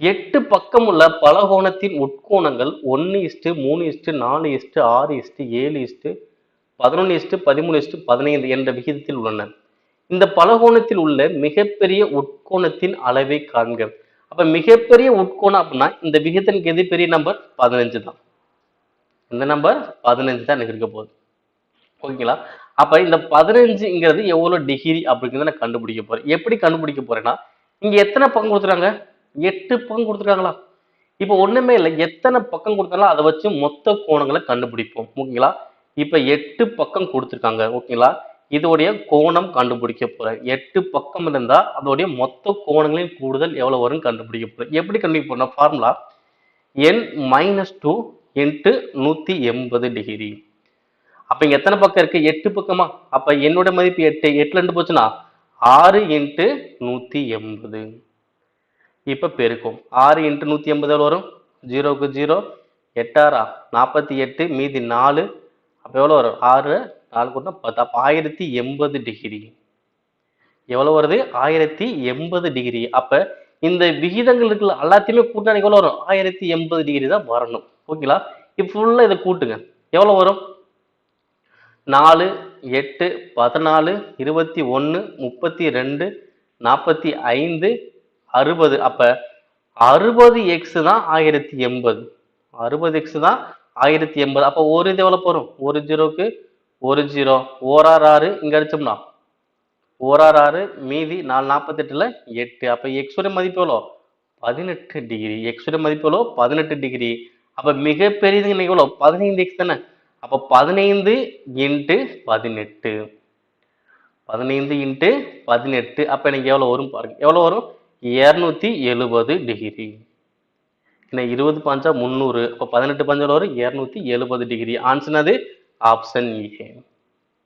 எட்டு பக்கம் உள்ள பலகோணத்தின் உட்கோணங்கள் ஒன்று இஸ்ட்டு மூணு இஸ்ட்டு நாலு இஸ்ட்டு ஆறு இஸ்ட்டு ஏழு இஸ்ட்டு பதினொன்று இஸ்டு பதிமூணு இஸ்டு பதினைந்து என்ற விகிதத்தில் உள்ளன. இந்த பலகோணத்தில் உள்ள மிகப்பெரிய உட்கோணத்தின் அளவை காண்க. அப்ப மிகப்பெரிய உட்கோணம் அப்படின்னா இந்த விகிதத்துக்கு எது பெரிய நம்பர் பதினஞ்சு தான். இந்த நம்பர் பதினஞ்சு தான் எனக்கு இருக்க போகுது. ஓகேங்களா? அப்ப இந்த பதினஞ்சுங்கிறது எவ்வளவு டிகிரி அப்படிங்கிறத நான் கண்டுபிடிக்க போறேன். எப்படி கண்டுபிடிக்க போறேன்னா இங்க எத்தனை பக்கம் கொடுத்துறாங்க எட்டு பக்கம் கொடுத்துருக்காங்களா? இப்போ ஒண்ணுமே இல்லை. எத்தனை பக்கம் கொடுத்தாலும் அதை வச்சு மொத்த கோணங்களை கண்டுபிடிப்போம். ஓகேங்களா? இப்போ எட்டு பக்கம் கொடுத்துருக்காங்க. ஓகேங்களா? இதோடைய கோணம் கண்டுபிடிக்க போறேன் எட்டு பக்கம் இருந்தா அதோடைய மொத்த கோணங்களின் கூடுதல் எவ்வளவு வரும் கண்டுபிடிக்க போறேன் எப்படி கண்டுபிடிக்க போறேன் formula n minus two into நூத்தி எண்பது டிகிரி அப்ப இங்க எத்தனை பக்கம் இருக்கு? எட்டு பக்கமா? அப்ப என்னோட மதிப்பு எட்டு. எட்டுல இருந்து போச்சுன்னா ஆறு இன்ட்டு நூத்தி எண்பது. இப்போ பெருக்கும். ஆறு இன்ட்டு நூற்றி எண்பது வரும்? ஜீரோக்கு ஜீரோ. எட்டாறா? நாற்பத்தி எட்டு மீதி நாலு. அப்போ எவ்வளோ வரும்? ஆறு. நாலு கூட்டினா பத்து. அப்போ ஆயிரத்தி எண்பது டிகிரி. எவ்வளோ வருது? ஆயிரத்தி எண்பது டிகிரி. அப்போ இந்த விகிதங்கள் இருக்குல்ல எல்லாத்தையுமே கூட்டினா எவ்வளோ வரும்? ஆயிரத்தி எண்பது டிகிரி தான் வரணும். ஓகேங்களா? இப்போ ஃபுல்லாக இதை கூட்டுங்க. எவ்வளோ வரும்? நாலு எட்டு பதினாலு இருபத்தி ஒன்று முப்பத்தி ரெண்டு நாற்பத்தி ஐந்து அறுபது. அப்ப அறுபது எக்ஸ் தான் ஆயிரத்தி எண்பது. அறுபது எக்ஸ் தான் ஆயிரத்தி எண்பது. அப்போ ஒரு இது எவ்வளோ போகிறோம் ஒரு ஜீரோக்கு ஒரு ஜீரோ. ஓரார் ஆறு இங்கே அடிச்சோம்னா? ஓரார் ஆறு மீதி நாலு நாற்பத்தெட்டில் எட்டு. அப்போ எக்ஸோட மதிப்பு எவ்வளோ? பதினெட்டு டிகிரி. எக்ஸோட மதிப்பு எவ்வளோ? பதினெட்டு டிகிரி. அப்போ மிகப்பெரியது இன்னைக்கு எவ்வளோ? பதினைந்து எக்ஸ் தானே? அப்போ பதினைந்து இன்ட்டு பதினெட்டு. பதினைந்து இன்ட்டு பதினெட்டு. அப்போ எனக்கு எவ்வளோ வரும் பாருங்க. எவ்வளோ வரும்? இரநூத்தி எழுபது டிகிரி. என்ன இருபது பஞ்சா முந்நூறு அப்போ பதினெட்டு பஞ்சா வரும்? இரநூத்தி எழுபது டிகிரி. ஆன்சர் அது ஆப்ஷன் ஏ